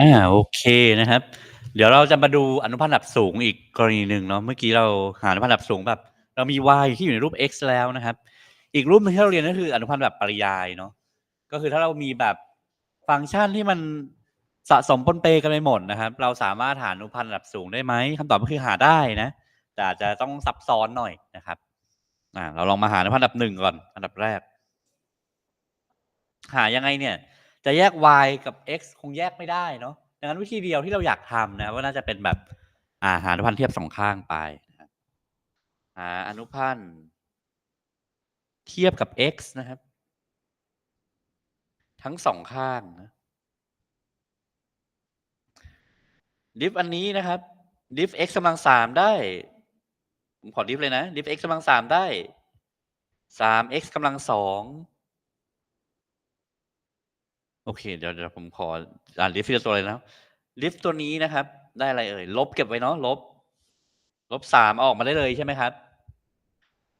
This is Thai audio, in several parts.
อ่าโอเคนะครับ เดี๋ยวเราจะมาดูอนุพันธ์ดับสูงอีกกรณีหนึ่งเนาะ เมื่อกี้เราหาอนุพันธ์ดับสูงแบบ เรามี y ที่อยู่ในรูป x แล้วนะครับ อีกรูปหนึงที่เราเรียนก็คืออนุพันธ์แบบปริยายเนาะ ก็คือถ้าเรามีแบบฟังก์ชันที่มันสะสมปนเปกันไปหมดนะครับ เราสามารถหาอนุพันธ์ดับสูงได้ไหมคำตอบก็คือหาได้นะ แต่อาจจะต้องซับซ้อนหน่อยนะครับ อ่า เราลองมาหาอนุพันธ์ดับหนึ่งก่อน อันดับแรก หายังไงเนี่ย จะแยก y กับ x คงแยกไม่ได้เนาะดังนั้นวิธีเดียวที่เราอยากทำนะว่าน่าจะเป็นแบบอ่าหาอนุพันธ์เทียบสองข้างไปนะครับหาอนุพันธ์เทียบกับ x นะครับ ทั้งสองข้างนะดิฟอันนี้นะครับดิฟ x กำลังสามได้ ผมขอดิฟเลยนะดิฟ x กำลังสามได้สาม x กำลังสอง โอเค เดี๋ยวเดี๋ยวผมขออ่านลิฟต์ทีละตัวเลยนะลิฟต์ตัวนี้นะครับ ได้อะไรเอ่ย ลบเก็บไว้เนาะลบ ลบสามเอาออกมาได้เลยใช่ไหมครับ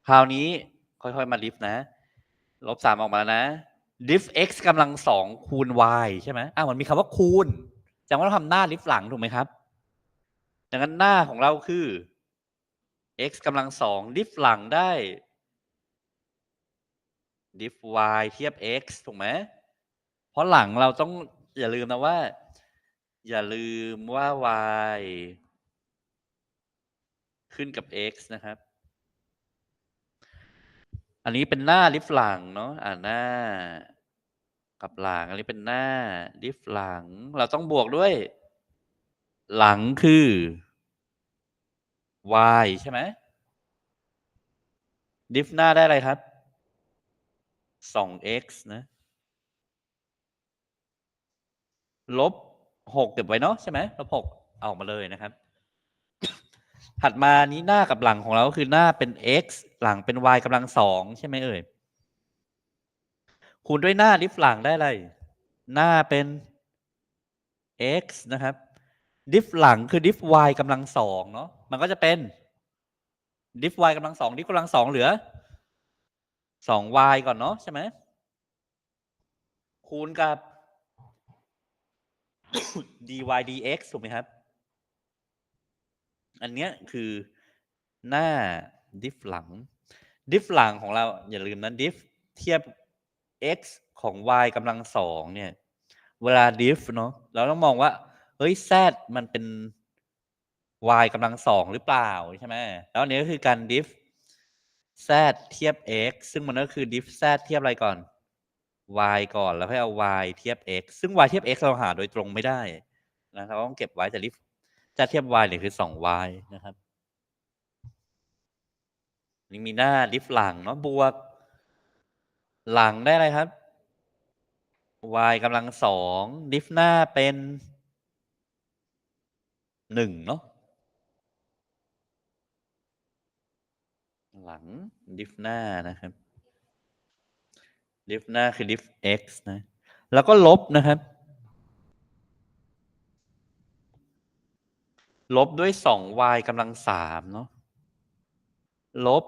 คราวนี้ค่อยๆมาลิฟต์นะ ลบสามออกมาแล้วนะลิฟต์ x กำลังสองคูณ y ใช่ไหมอะมันมีคำว่าคูณแสดงว่าเราทำหน้าลิฟต์หลังถูกไหมครับ ดังนั้นหน้าของเราคือ x กำลังสองลิฟต์หลังได้ลิฟ y เทียบ x ถูกไหม เพราะหลังเราต้องอย่าลืมนะว่า อย่าลืมว่า y ขึ้นกับ x นะครับ อันนี้เป็นหน้าลิฟต์หลังเนาะอ่าหน้า กับหลัง อันนี้เป็นหน้าลิฟต์หลัง เราต้องบวกด้วย หลังคือ y ใช่ไหมดิฟหน้าได้อะไรครับ 2x นะ ลบหกเก็บไว้เนาะใช่ไหมลบหกเอาออกมาเลยนะครับ ถัดมานี้หน้ากับหลังของเราก็คือหน้าเป็น x หลังเป็น y กำลังสองใช่ไหมเอ่ยคูณด้วยหน้าดิฟหลังได้อะไร หน้าเป็น x นะครับ ดิฟหลังคือดิฟ y กำลังสองเนาะมันก็จะเป็นดิฟ y กำลังสองดิฟกำลังสองเหลือสอง y ก่อนเนาะใช่ไหมคูณกับ dy dx ถูกไหมครับ อันเนี้ยคือหน้า diff หลัง diff หลังของเราอย่าลืมนะ diff เทียบ x ของ y กำลังสองเนี่ย เวลา diff เนาะเราต้องมองว่า เฮ้ย z มันเป็น y กำลังสองหรือเปล่าใช่ไหมแล้วอันนี้ก็คือการ diff z เทียบ x ซึ่งมันก็คือ diff z เทียบอะไรก่อน y ก่อนแล้วให้เอา y เทียบ x ซึ่ง y เทียบ x เราหาโดยตรงไม่ได้นะครับต้องเก็บไว้แต่ diff จะเทียบ y เนี่ยคือ 2y นะครับนี่มีหน้า diff หลังเนาะบวก หลังได้อะไรครับ y กำลังสอง diff หน้าเป็นหนึ่งเนาะหลัง diff หน้านะครับ diff หน้าคือ diff x นะ แล้วก็ลบนะครับ ลบด้วยสอง y กำลังสามเนาะ ลบ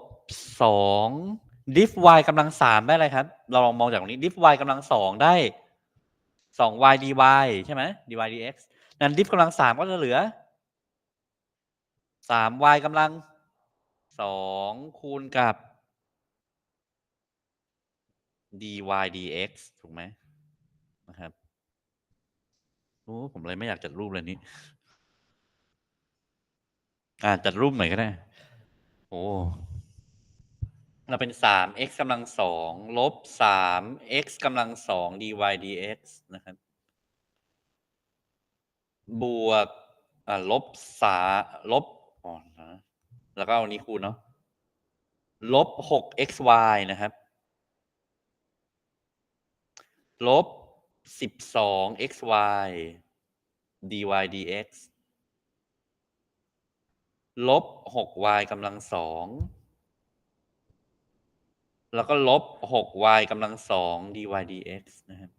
สอง diff y กำลังสามได้อะไรครับ เราลองมองจากตรงนี้ diff y กำลังสองได้สอง y dy ใช่ไหม dy dx นั้น diff กำลังสามก็จะเหลือสาม y กำลังสองคูณกับ dy dx ถูกไหมนะครับโอ้ผมเลยไม่อยากจัดรูปเลยนี้ อ่าจัดรูปหน่อยก็ได้ โอ้เราเป็นสาม x กำลังสองลบสาม x กำลังสอง dy dx นะครับ บวกอ่าลบสาลบอ๋อนะแล้วก็เอานี้คูณเนาะลบหก xy นะครับ ลบสิบสอง xy dy dx ลบหก y กำลังสอง แล้วก็ลบหก y กำลังสอง dy dx นะครับ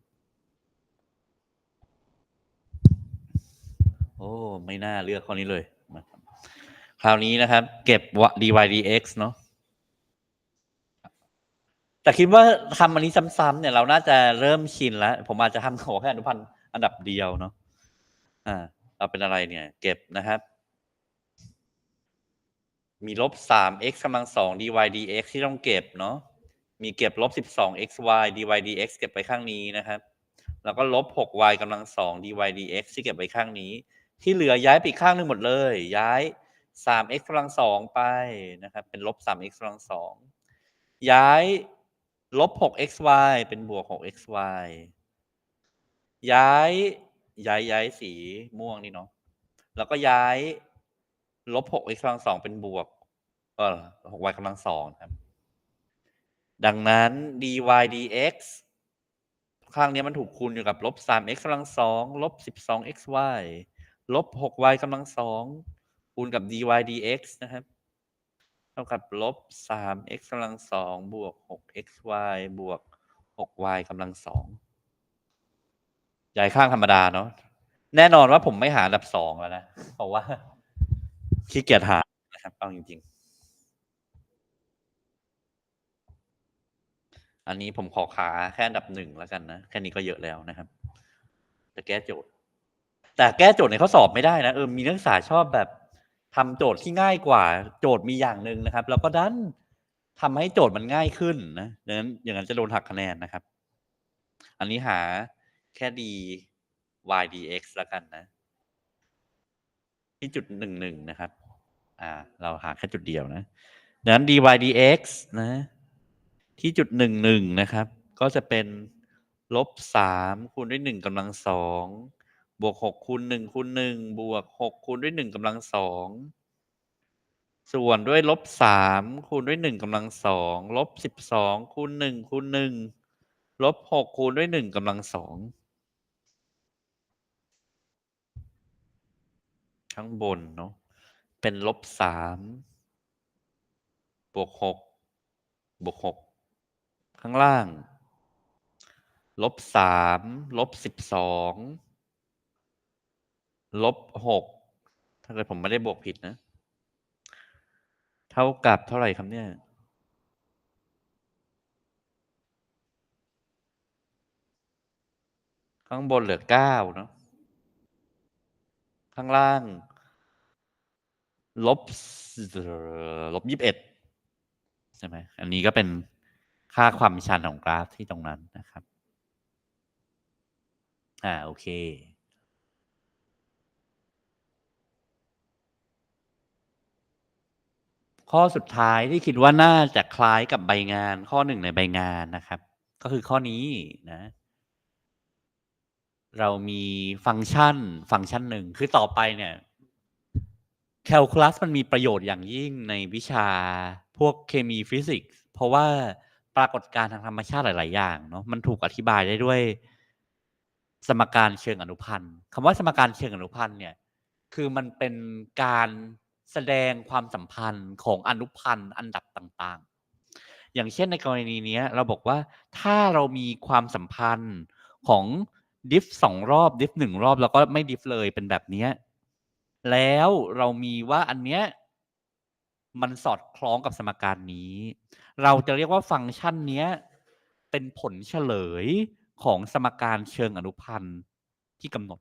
โอ้ ไม่น่าเลือกข้อนี้เลย ครับคราวนี้นะครับ เก็บ dy dx เนาะ แต่คิดว่าทำอันนี้ซ้ำๆเนี่ยเราน่าจะเริ่มชินแล้ว ผมอาจจะทำขอแค่อนุพันธ์อันดับเดียวเนาะอ่าเราเป็นอะไรเนี่ย เก็บนะครับ มีลบ 3x กำลัง2 dy dx ที่ต้องเก็บเนาะมีเก็บลบ 12xy dy dx เก็บไปข้างนี้นะครับ แล้วก็ลบ 6y กำลัง2 dy dx ที่เก็บไว้ข้างนี้ ที่เหลือย้ายไปอีกข้างหนึงหมดเลย ย้าย 3x กำลัง2ไปนะครับ เป็นลบ 3x กำลัง2ย้าย ลบ 6xy เป็นบวก 6xy ย้ายย้ายย้ายสีม่วงนี่เนาะแล้วก็ย้ายลบ 6x กำลัง2เป็นบวก เออ 6y กำลัง2ครับ ดังนั้น dy dx ข้างนี้มันถูกคูณอยู่กับลบ 3x กำลัง2ลบ 12xy ลบ 6y กำลัง2คูณกับ dy dx นะครับ ท่ากับลบ 3x กำลัง2บวก 6xy บวก 6y กำลัง2ย้ายข้างธรรมดาเนาะแน่นอนว่าผมไม่หาอันดับ2แล้วนะ เพราะว่าขี้เกียจหานะครับเอาจริง ๆ อันนี้ผมขอขาแค่อันดับ1แล้วกันนะ แค่นี้ก็เยอะแล้วนะครับจะแก้โจทย์ แต่แก้โจทย์ในข้อสอบไม่ได้นะ เออมีนักศึกษาชอบแบบ ทำโจทย์ที่ง่ายกว่า โจทย์มีอย่างหนึ่งนะครับ แล้วก็ดันทำให้โจทย์มันง่ายขึ้นนะดังนั้นอย่างนั้นจะโดนหักคะแนนนะครับ อันนี้หาแค่ dy dx แล้วกันนะ ที่จุด11นะครับ อ่า เราหาแค่จุดเดียวนะดังนั้น dy dx นะ ที่จุด11นะครับ ก็จะเป็นลบ3คูณด้วย1กำลัง2 บวก6คูณ1คูณ1บวก6คูณด้วย1กำลัง2ส่วนด้วยลบ3คูณด้วย1กำลัง2ลบ12คูณ1คูณ1ลบ6คูณด้วย1กำลัง2ข้างบนเนาะเป็นลบ3บวก6บวก6ข้างล่างลบ3ลบ12 ลบ6ถ้าเกิดผมไม่ได้บวกผิดนะ เท่ากับเท่าไหร่ครับเนี่ยข้างบนเหลือ9เนาะข้างล่าง ลบลบ21ใช่ไหมอันนี้ก็เป็นค่าความชันของกราฟที่ตรงนั้นนะครับ อ่า โอเค ข้อสุดท้ายที่คิดว่าน่าจะคล้ายกับใบงานข้อหนึ่งในใบงานนะครับ ก็คือข้อนี้นะ เรามีฟังก์ชัน ฟังก์ชันหนึ่งคือต่อไปเนี่ยแคลคูลัสมันมีประโยชน์อย่างยิ่งในวิชาพวกเคมีฟิสิกส์เพราะว่าปรากฏการณ์ทางธรรมชาติหลาย ๆ อย่างเนาะมันถูกอธิบายได้ด้วย สมการเชิงอนุพันธ์คำว่าสมการเชิงอนุพันธ์เนี่ย คือมันเป็นการ แสดงความสัมพันธ์ของอนุพันธ์อันดับต่างๆ อย่างเช่นในกรณีนี้เราบอกว่าถ้าเรามีความสัมพันธ์ของดิฟ2รอบดิฟ1รอบแล้วก็ไม่ดิฟเลยเป็นแบบนี้แล้วเรามีว่าอันเนี้ยมันสอดคล้องกับสมการนี้ เราจะเรียกว่าฟังก์ชันเนี้ยเป็นผลเฉลยของสมการเชิงอนุพันธ์ที่กำหนด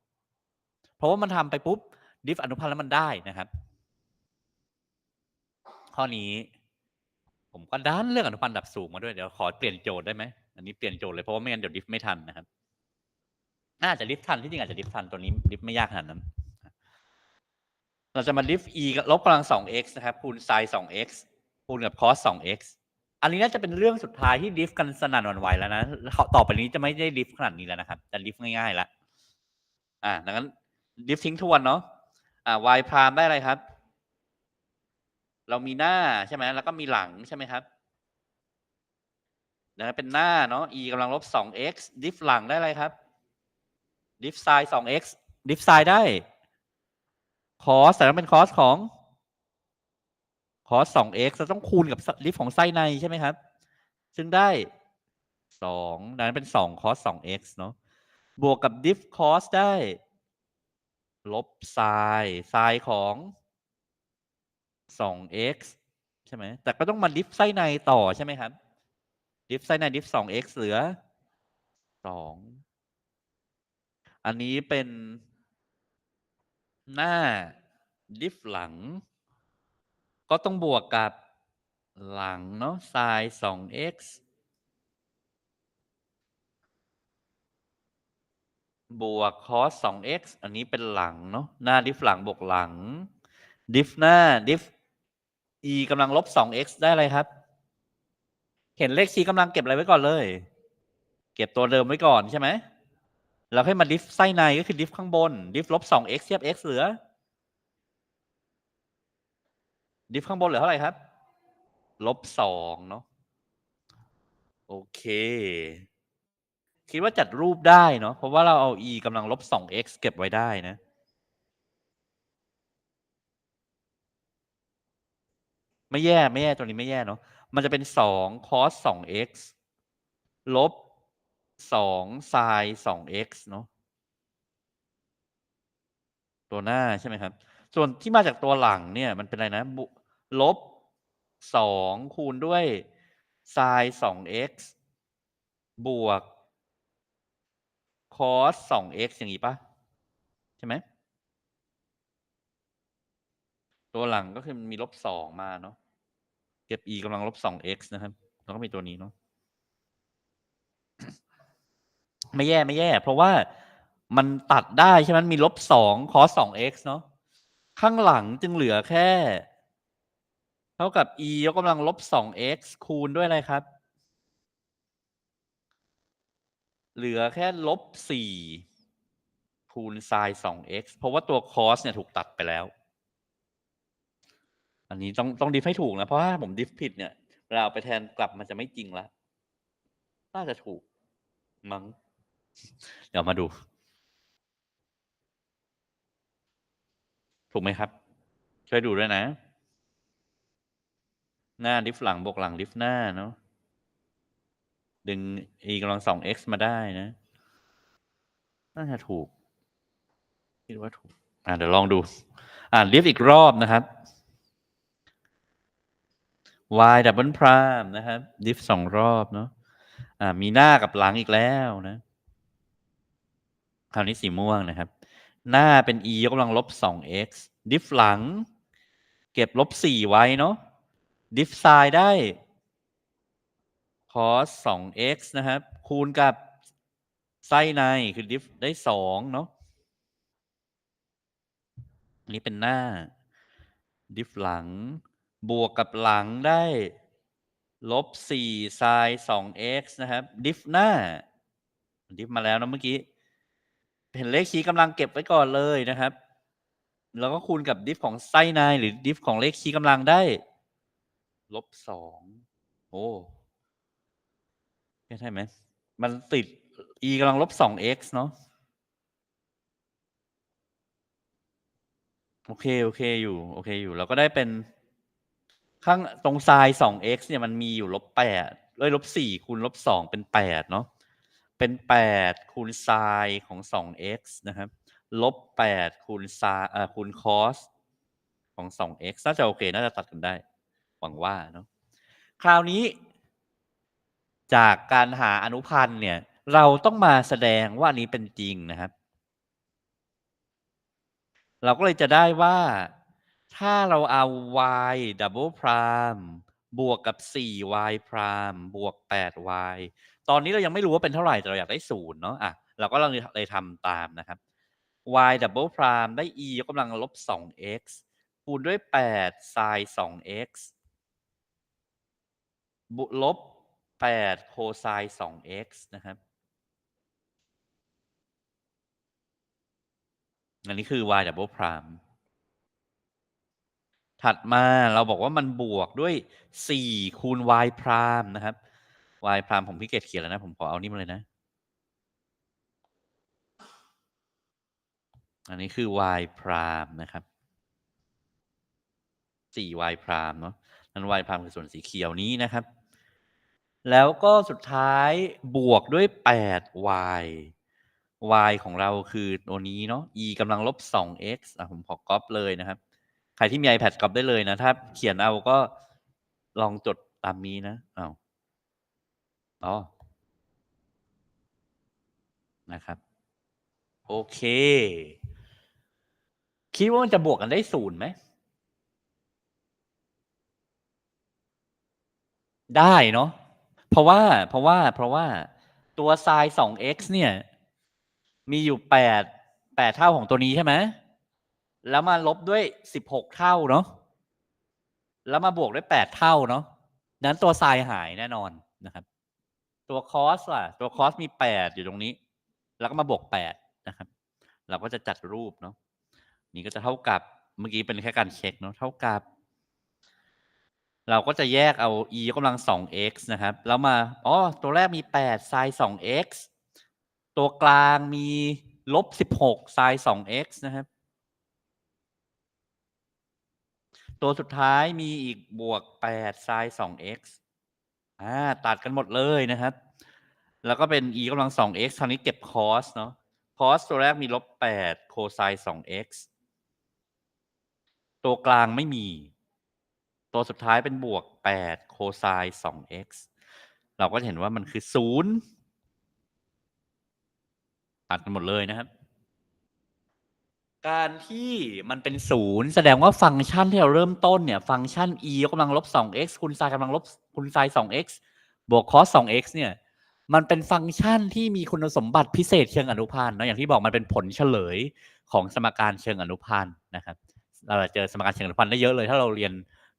เพราะว่ามันทำไปปุ๊บดิฟอนุพันธ์แล้วมันได้นะครับ ข้อนี้ ผมก็ดันเลือกอนุพันธ์ดับสูงมาด้วยเดี๋ยวขอเปลี่ยนโจทย์ได้ไหมอันนี้เปลี่ยนโจทย์เลยเพราะว่าไม่งั้นเดี๋ยวดิฟไม่ทันนะครับน่าจะดิฟทันที่จริงอาจจะดิฟทันตัวนี้ดิฟไม่ยากขนาดนั้น เราจะมาดิฟ e กับลบกำลัง 2x นะครับคูณ sin 2x คูณกับ cos 2x อันนี้น่าจะเป็นเรื่องสุดท้ายที่ดิฟกันสนั่นหวั่นไหวแล้วนะต่อไปนี้จะไม่ได้ดิฟขนาดนี้แล้วนะครับจะดิฟง่ายๆแล้วอ่าดังนั้นดิฟทิ้งทวนเนาะอ่า y พรามได้อะไรครับ เรามีหน้าใช่ไหมแล้วก็มีหลังใช่ไหมครับนะเป็นหน้าเนาะ e กำลังลบ 2x ดิฟหลังได้อะไรครับ ดิฟ sin 2x ดิฟ sin ได้ cos แต่ต้องเป็น cos ของ cos 2x จะต้องคูณกับดิฟของไส้ในใช่ไหมครับ ซึ่งได้2ดังนั้นเป็น2 cos 2x เนาะบวกกับดิฟ cos ได้ ลบ sin sin ของ 2x ใช่ไหมแต่ก็ต้องมาดิฟไส้ในต่อใช่ไหมครับดิฟไส้ในดิฟ 2x เหลือ 2 อันนี้เป็นหน้า diff หลัง ก็ต้องบวกกับหลังเนาะ sin 2x บวก cos 2x อันนี้เป็นหลังเนาะ หน้า diff หลังบวกหลัง diff หน้า diff e กำลังลบ 2x ได้อะไรครับ เห็นเลขชี้กำลังเก็บอะไรไว้ก่อนเลย เก็บตัวเดิมไว้ก่อนใช่ไหมแล้วให้มา diff ไส้ในก็คือ diff ข้างบน diff ลบ 2x เทียบ x เหลือ diff ข้างบนเหลือเท่าไหร่ครับ ลบสองเนาะ โอเค คิดว่าจัดรูปได้เนาะ เพราะว่าเราเอา e กำลังลบ 2x เก็บไว้ได้นะ ไม่แย่ไม่แย่ตัวนี้ไม่แย่เนาะมันจะเป็น2 cos 2x ลบ2 sin 2x เอ็กสเนาะตัวหน้าใช่ไหมครับ ส่วนที่มาจากตัวหลังเนี่ย มันเป็นอะไรนะบุลบ2คูณด้วย sin 2x บวก cos 2x อย่างนี้ปะใช่ไหม ตัวหลังก็คือมันมีลบ2มาเนาะเก็บ e กำลังลบ 2x นะครับ แล้วก็มีตัวนี้เนาะไม่แย่ไม่แย่ เพราะว่ามันตัดได้ใช่ไหมมันมีลบ2 cos 2x เนาะข้างหลังจึงเหลือแค่ เท่ากับ e ยกกำลังลบ 2x คูณด้วยอะไรครับ เหลือแค่ลบ4คูณ sin 2x เพราะว่าตัว cos เนี่ยถูกตัดไปแล้ว อันนี้ต้องต้องดิฟให้ถูกนะ เพราะถ้าผมดิฟผิดเนี่ยเวลาไปแทนกลับมันจะไม่จริงละน่าจะถูก มั้ง เดี๋ยวมาดู ถูกไหมครับ ช่วยดูด้วยนะ หน้าดิฟหลังบวกหลังดิฟหน้าเนาะดึง e กำลังสอง x มาได้นะ น่าจะถูก คิดว่าถูก อ่าเดี๋ยวลองดู อ่านดิฟอีกรอบนะครับ y double prime นะครับดิฟสองรอบเนาะอ่ามีหน้ากับหลังอีกแล้วนะ คราวนี้สีม่วงนะครับ หน้าเป็น e ยกกำลังลบ 2x ดิฟหลัง เก็บลบ4ไว้เนาะดิฟไซน์ได้ cos 2x นะครับ คูณกับไส้ในคือดิฟได้2เนาะนนี้เป็นหน้า ดิฟหลัง บวกกับหลังได้ลบ4ไซน์ 2x นะครับ ดิฟหน้า ดิฟมาแล้วนะเมื่อกี้ เห็นเลขชี้กำลังเก็บไว้ก่อนเลยนะครับ แล้วก็คูณกับดิฟของไส้ในหรือดิฟของเลขชี้กำลังได้ลบสองโอ้ใช่ไหม มันติด e กำลังลบสอง x เนาะโอเค โอเคอยู่ โอเคอยู่ เราก็ได้เป็น ข้างตรงไซน์สอง x เนี่ยมันมีอยู่ลบแปดเลยลบสี่คูณลบสองเป็นแปดเนาะเป็นแปดคูณไซน์ของสอง x นะครับลบแปดคูณไซน์อ่าคูณคอสของสอง x น่าจะโอเค น่าจะตัดกันได้ หวังว่าเนาะคราวนี้ จากการหาอนุพันธ์เนี่ย เราต้องมาแสดงว่าอันนี้เป็นจริงนะครับ เราก็เลยจะได้ว่า ถ้าเราเอา y double prime บวกกับ 4y prime บวก 8y ตอนนี้เรายังไม่รู้ว่าเป็นเท่าไหร่ แต่เราอยากได้ศูนย์เนาะอะเราก็เลยเลยทำตามนะครับ y double prime ได้ e ยกกำลังลบ 2x คูณด้วย 8 sin 2x บุลบ8 cosine 2x นะครับ อันนี้คือ y double prime ถัดมาเราบอกว่ามันบวกด้วย 4 คูณ y prime นะครับ y prime ผมพี่เกตเขียนแล้วนะ ผมขอเอานี่มาเลยนะ อันนี้คือ y prime นะครับ 4y prime เนาะนั้น y prime คือส่วนสีเขียวนี้นะครับ แล้วก็สุดท้ายบวกด้วย 8y y ของเราคือตัวนี้เนาะ e กำลังลบ 2x อะผมขอก๊อปเลยนะครับ ใครที่มี iPad ก๊อปได้เลยนะ ถ้าเขียนเอาก็ลองจดตามนี้นะเอาอ๋อนะครับ โอเค คิดว่ามันจะบวกกันได้ศูนย์ไหม ได้เนาะเพราะว่าเพราะว่า เพราะว่าตัวไซน์ 2x เนี่ย มีอยู่แปดแปดเท่าของตัวนี้ใช่ไหม แล้วมาลบด้วย16เท่าเนาะแล้วมาบวกด้วย8เท่าเนาะนั้นตัวไซน์หายแน่นอนนะครับ ตัวคอสล่ะ ตัวคอสมี8อยู่ตรงนี้ แล้วก็มาบวก8นะครับ เราก็จะจัดรูปเนาะนี่ก็จะเท่ากับเมื่อกี้เป็นแค่การเช็คเนาะเท่ากับ เราก็จะแยกเอา e ยกกำลัง 2x นะครับ แล้วมาอ๋อตัวแรกมี8 sin 2x ตัวกลางมีลบ16 sin 2x นะครับ ตัวสุดท้ายมีอีกบวก8 sin 2x อ่าตัดกันหมดเลยนะครับ แล้วก็เป็น e กำลัง 2x คราวนี้เก็บ cos เนาะ cos ตัวแรกมีลบ8 cosine 2x ตัวกลางไม่มี ตัวสุดท้ายเป็นบวก8 cosine 2x เราก็เห็นว่ามันคือ0ตัดกันหมดเลยนะครับ การที่มันเป็นศูนย์แสดงว่าฟังก์ชันที่เราเริ่มต้นเนี่ย ฟังก์ชัน e ยกกำลังลบ 2x คูณ sin กำลังลบคูณ sin 2x บวก cos 2x เนี่ย มันเป็นฟังก์ชันที่มีคุณสมบัติพิเศษเชิงอนุพันธ์เนาะอย่างที่บอกมันเป็นผลเฉลยของสมการเชิงอนุพันธ์นะครับ เราจะเจอสมการเชิงอนุพันธ์ได้เยอะเลย ถ้าเราเรียน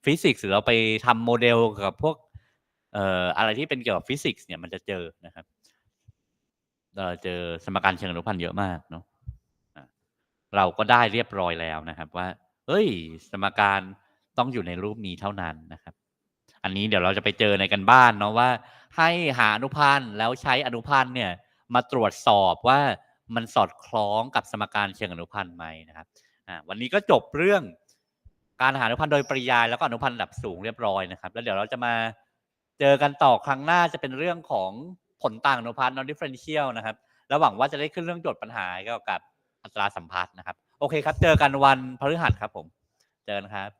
ฟิสิกส์หรือเราไปทำโมเดลกับพวกเอ่ออะไรที่เป็นเกี่ยวกับฟิสิกส์เนี่ยมันจะเจอนะครับเราเจอสมการเชิงอนุพันธ์เยอะมากเนาะ เราก็ได้เรียบร้อยแล้วนะครับ ว่าเฮ้ย สมการต้องอยู่ในรูปนี้เท่านั้นนะครับ อันนี้เดี๋ยวเราจะไปเจอในกันบ้านเนาะว่า ให้หาอนุพันธ์แล้วใช้อนุพันธ์เนี่ยมาตรวจสอบว่ามันสอดคล้องกับสมการเชิงอนุพันธ์ไหมนะครับวันนี้ก็จบเรื่องการหาอนุพันธ์โดยปริยายแล้วก็อนุพันธ์ระดับสูงเรียบร้อยนะครับ แล้วเดี๋ยวเราจะมาเจอกันต่อครั้งหน้าจะเป็นเรื่องของผลต่างอนุพันธ์ non differential นะครับ แล้วหวังว่าจะได้ขึ้นเรื่องโจทย์ปัญหาเกี่ยวกับ อัตราสัมพัทธ์นะครับ โอเคครับ เจอกันวันพฤหัสครับผม เจอกันครับ